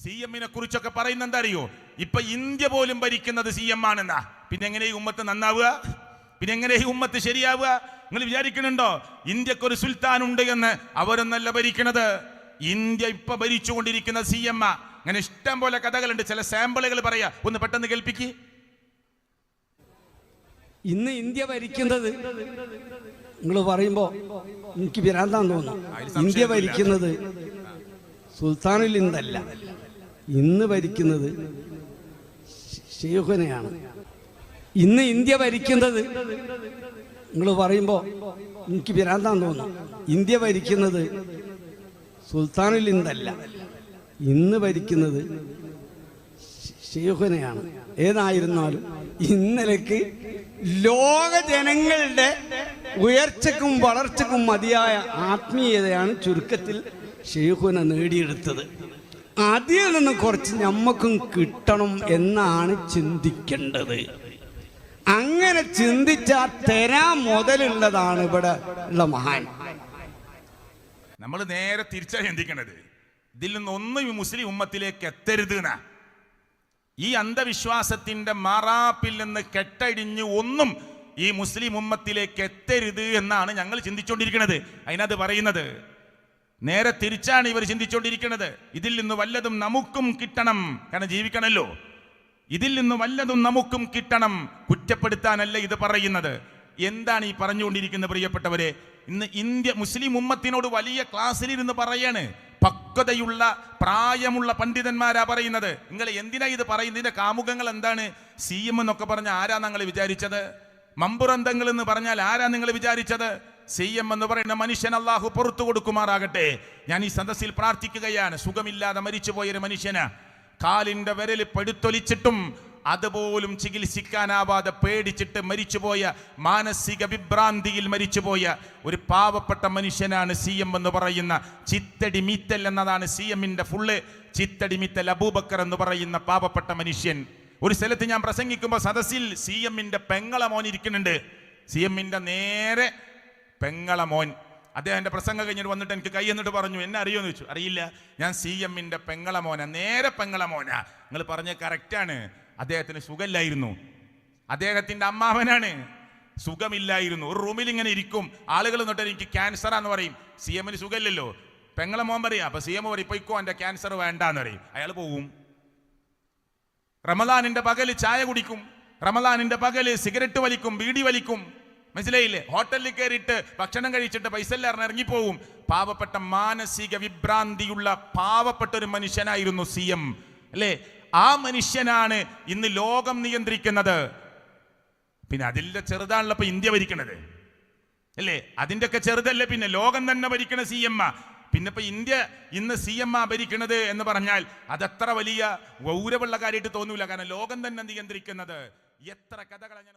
C എമ്മിനെ കുറിച്ചൊക്കെ പറയുന്ന എന്താ അറിയോ ഇപ്പൊ ഇന്ത്യ പോലും ഭരിക്കുന്നത് സി എം ആണെന്നാ. പിന്നെ എങ്ങനെ ഈ ഉമ്മത്ത് നന്നാവുക? പിന്നെ എങ്ങനെ ഈ ഉമ്മത്ത് ശരിയാവുക? നിങ്ങൾ വിചാരിക്കുന്നുണ്ടോ? ഇന്ത്യയ്ക്ക് ഒരു സുൽത്താൻ ഉണ്ട് എന്ന് അവരൊന്നല്ല ഭരിക്കണത്. ഇന്ത്യ ഇപ്പൊ ഭരിച്ചുകൊണ്ടിരിക്കുന്ന സി എം ആ. അങ്ങനെ ഇഷ്ടം പോലെ കഥകളുണ്ട്. ചില സാമ്പിളുകൾ പറയാ. ഒന്ന് പെട്ടെന്ന് കേൾപ്പിക്ക്. ഇന്ന് ഇന്ത്യ ഭരിക്കുന്നത് നിങ്ങൾ പറയുമ്പോൾ എനിക്ക് വിരാന്താന്ന് തോന്നുന്നു. ഇന്ത്യ. ഭരിക്കുന്നത് സുൽത്താനിൽ നിന്നല്ല. ഇന്ന് ഭരിക്കുന്നത് ഷെയ്ഖുനെയാണ് ഇന്ന് ഇന്ത്യ ഭരിക്കുന്നത് നിങ്ങൾ പറയുമ്പോൾ എനിക്ക് വിരാന്താന്ന് തോന്നുന്നു. ഇന്ത്യ ഭരിക്കുന്നത് സുൽത്താനിൽ ഇന്നല്ല ഇന്ന് ഭരിക്കുന്നത് ഷെയ്ഖുനെയാണ് ഏതായിരുന്നാലും ഇന്നലേക്ക് ലോക ജനങ്ങളുടെ ഉയർച്ചക്കും വളർച്ചക്കും മതിയായ ആത്മീയതയാണ് ചുരുക്കത്തിൽ ഷെയ്ഖുന നേടിയെടുത്തത്. അതിൽ നിന്ന് കുറച്ച് ഞമ്മക്കും കിട്ടണം എന്നാണ് ചിന്തിക്കേണ്ടത്. അങ്ങനെ ചിന്തിച്ചാൽ തരാ മുതലുള്ളതാണ് ഇവിടെ ഉള്ള മഹാൻ. നമ്മൾ നേരെ തിരിച്ചാ ചിന്തിക്കേണ്ടത് ഇതിൽ നിന്നൊന്നും ഈ മുസ്ലിം ഉമ്മത്തിലേക്ക് എത്തരുത് ഈ അന്ധവിശ്വാസത്തിന്റെ മാറാപ്പിൽ നിന്ന് കെട്ടടിഞ്ഞ് ഒന്നും ഈ മുസ്ലിം ഉമ്മത്തിലേക്ക് എത്തരുത് എന്നാണ് ഞങ്ങൾ ചിന്തിച്ചുകൊണ്ടിരിക്കുന്നത് അതിനത് പറയുന്നത് നേരെ തിരിച്ചാണ് ഇവർ ചിന്തിച്ചുകൊണ്ടിരിക്കുന്നത് ഇതിൽ നിന്ന് വല്ലതും നമുക്കും കിട്ടണം. കാരണം ജീവിക്കണല്ലോ. ഇതിൽ നിന്ന് വല്ലതും നമുക്കും കിട്ടണം. കുറ്റപ്പെടുത്താനല്ല ഇത് പറയുന്നത്. എന്താണ് ഈ പറഞ്ഞുകൊണ്ടിരിക്കുന്നത് പ്രിയപ്പെട്ടവരെ? ഇന്ന് ഇന്ത്യ മുസ്ലിം ഉമ്മത്തിനോട് വലിയ ക്ലാസ്സിലിരുന്ന് പറയാണ്. പക്വതയുള്ള പ്രായമുള്ള പണ്ഡിതന്മാരാ പറയുന്നത്. നിങ്ങൾ എന്തിനാ ഇത് പറയുന്നതിന്റെ കാമുകങ്ങൾ എന്താണ്? സി എം എന്നൊക്കെ പറഞ്ഞ ആരാ നിങ്ങൾ വിചാരിച്ചത്? മമ്പുറന്തങ്ങൾ എന്ന് പറഞ്ഞാൽ ആരാ നിങ്ങൾ വിചാരിച്ചത്? സി എം എന്ന് പറയുന്ന മനുഷ്യൻ അള്ളാഹു പുറത്തു കൊടുക്കുമാറാകട്ടെ. ഞാൻ ഈ സദസ്സിൽ പ്രാർത്ഥിക്കുകയാണ്. സുഖമില്ലാതെ മരിച്ചുപോയൊരു മനുഷ്യന് കാലിന്റെ വിരൽ പെടുത്തൊലിച്ചിട്ടും അതുപോലും ചികിത്സിക്കാനാവാതെ പേടിച്ചിട്ട് മരിച്ചുപോയ മാനസിക വിഭ്രാന്തിയിൽ മരിച്ചുപോയ ഒരു പാവപ്പെട്ട മനുഷ്യനാണ് സി എം എന്ന് പറയുന്ന ചിത്തടി മീത്തൽ എന്നതാണ് സി എമ്മിന്റെ ഫുള്ള് ചിത്തടി മീത്തൽ അബൂബക്കർ എന്ന് പറയുന്ന പാവപ്പെട്ട മനുഷ്യൻ. ഒരു സ്ഥലത്ത് ഞാൻ പ്രസംഗിക്കുമ്പോൾ സദസ്സിൽ സി എമ്മിന്റെ പെങ്ങളമോനിരിക്കുന്നുണ്ട് സി എമ്മിന്റെ നേരെ പെങ്ങള മോൻ. അദ്ദേഹം എന്റെ പ്രസംഗം കഴിഞ്ഞിട്ട് വന്നിട്ട് എനിക്ക് കൈ എന്നിട്ട് പറഞ്ഞു എന്നെ അറിയുമെന്ന് ചോദിച്ചു. അറിയില്ല. ഞാൻ സി എമ്മിന്റെ പെങ്ങള മോന നേരെ പെങ്ങള മോന. നിങ്ങൾ പറഞ്ഞ കറക്റ്റാണ് അദ്ദേഹത്തിന് സുഖമില്ലായിരുന്നു. അദ്ദേഹത്തിന്റെ അമ്മാവനാണ്. സുഖമില്ലായിരുന്നു. ഒരു റൂമിൽ ഇങ്ങനെ ഇരിക്കും. ആളുകൾ എന്നിട്ട് എനിക്ക് ക്യാൻസറാന്ന് പറയും. സി എമ്മിന് സുഖമില്ലല്ലോ. പെങ്ങളെ മോൻ പറയാം അപ്പം സി എം പറയും ഇപ്പോയിക്കോ എന്റെ ക്യാൻസർ വേണ്ടാന്ന് പറയും. അയാൾ പോവും. റമദാനിന്റെ പകൽ ചായ കുടിക്കും. റമദാനിന്റെ പകൽ സിഗരറ്റ് വലിക്കും ബീഡി വലിക്കും. മനസ്സിലായില്ലേ? ഹോട്ടലിൽ കയറിയിട്ട് ഭക്ഷണം കഴിച്ചിട്ട് പൈസ എല്ലാം ഇറങ്ങിപ്പോവും. പാവപ്പെട്ട മാനസിക വിഭ്രാന്തിയുള്ള പാവപ്പെട്ട ഒരു മനുഷ്യനായിരുന്നു സി എം. അല്ലേ? ആ മനുഷ്യനാണ് ഇന്ന് ലോകം നിയന്ത്രിക്കുന്നത്. പിന്നെ അതിന്റെ ചെറുതാണല്ലോ ഇപ്പൊ ഇന്ത്യ ഭരിക്കണത്. അല്ലേ? അതിന്റെ ഒക്കെ ചെറുതല്ലേ പിന്നെ. ലോകം തന്നെ ഭരിക്കണ സി എം പിന്നെ ഇപ്പൊ ഇന്ത്യ ഇന്ന് സി എം ഭരിക്കണത് എന്ന് പറഞ്ഞാൽ അതത്ര വലിയ ഗൗരവമുള്ള കാര്യമായിട്ട് തോന്നൂല. കാരണം ലോകം തന്നെ നിയന്ത്രിക്കുന്നത്. എത്ര കഥകളാണ് ഞാൻ